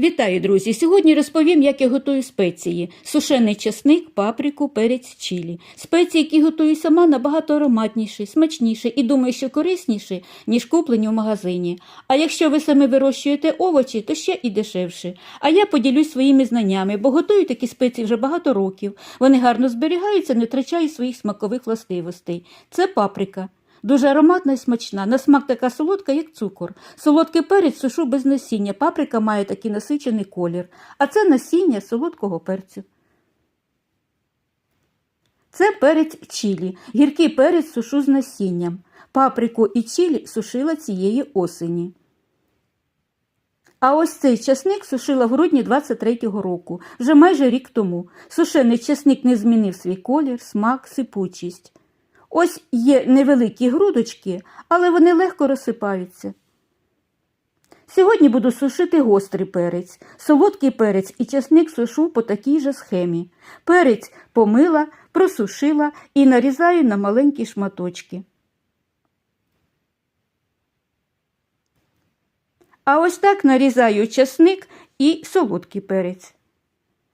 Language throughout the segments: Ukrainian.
Вітаю, друзі! Сьогодні розповім, як я готую спеції: сушений чесник, паприку, перець чилі. Спеції, які готую сама, набагато ароматніші, смачніші і думаю, що корисніші, ніж куплені в магазині. А якщо ви самі вирощуєте овочі, то ще і дешевше. А я поділюсь своїми знаннями, бо готую такі спеції вже багато років. Вони гарно зберігаються, не втрачають своїх смакових властивостей. Це паприка. Дуже ароматна і смачна. На смак така солодка, як цукор. Солодкий перець сушу без насіння. Паприка має такий насичений колір. А це насіння солодкого перцю. Це перець чилі. Гіркий перець сушу з насінням. Паприку і чилі сушила цієї осені. А ось цей часник сушила в грудні 23-го року, вже майже рік тому. Сушений часник не змінив свій колір, смак, сипучість. Ось є невеликі грудочки, але вони легко розсипаються. Сьогодні буду сушити гострий перець, солодкий перець і часник сушу по такій же схемі. Перець помила, просушила і нарізаю на маленькі шматочки. А ось так нарізаю часник і солодкий перець.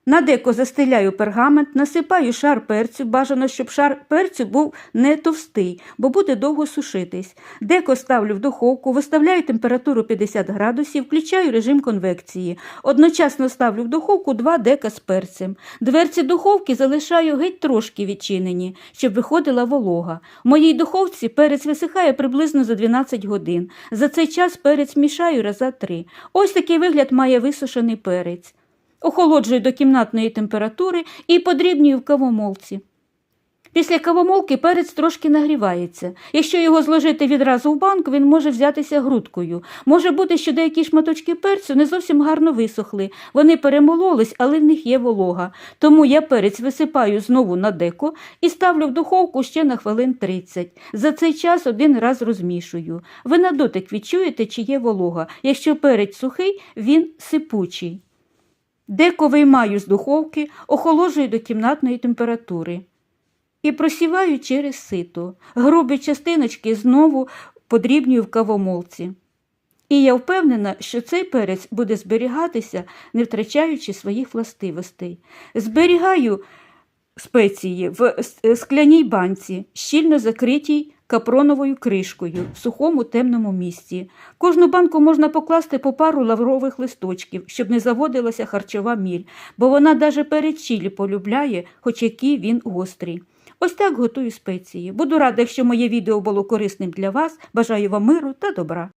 На деко застеляю пергамент, насипаю шар перцю, бажано, щоб шар перцю був не товстий, бо буде довго сушитись. Деко ставлю в духовку, виставляю температуру 50 градусів, включаю режим конвекції. Одночасно ставлю в духовку 2 дека з перцем. Дверці духовки залишаю геть трошки відчинені, щоб виходила волога. В моїй духовці перець висихає приблизно за 12 годин. За цей час перець мішаю раза три. Ось такий вигляд має висушений перець. Охолоджую до кімнатної температури і подрібнюю в кавомолці. Після кавомолки перець трошки нагрівається. Якщо його зложити відразу в банк, він може взятися грудкою. Може бути, що деякі шматочки перцю не зовсім гарно висохли. Вони перемололись, але в них є волога. Тому я перець висипаю знову на деко і ставлю в духовку ще на хвилин 30. За цей час один раз розмішую. Ви на дотик відчуєте, чи є волога. Якщо перець сухий, він сипучий. Деко виймаю з духовки, охолоджую до кімнатної температури і просіваю через сито. Грубі частиночки знову подрібнюю в кавомолці. І я впевнена, що цей перець буде зберігатися, не втрачаючи своїх властивостей. Зберігаю спеції в скляній банці, щільно закритій капроновою кришкою в сухому темному місці. Кожну банку можна покласти по пару лаврових листочків, щоб не заводилася харчова міль, бо вона даже перед чілі полюбляє, хоч який він гострий. Ось так готую спеції. Буду рада, якщо моє відео було корисним для вас. Бажаю вам миру та добра.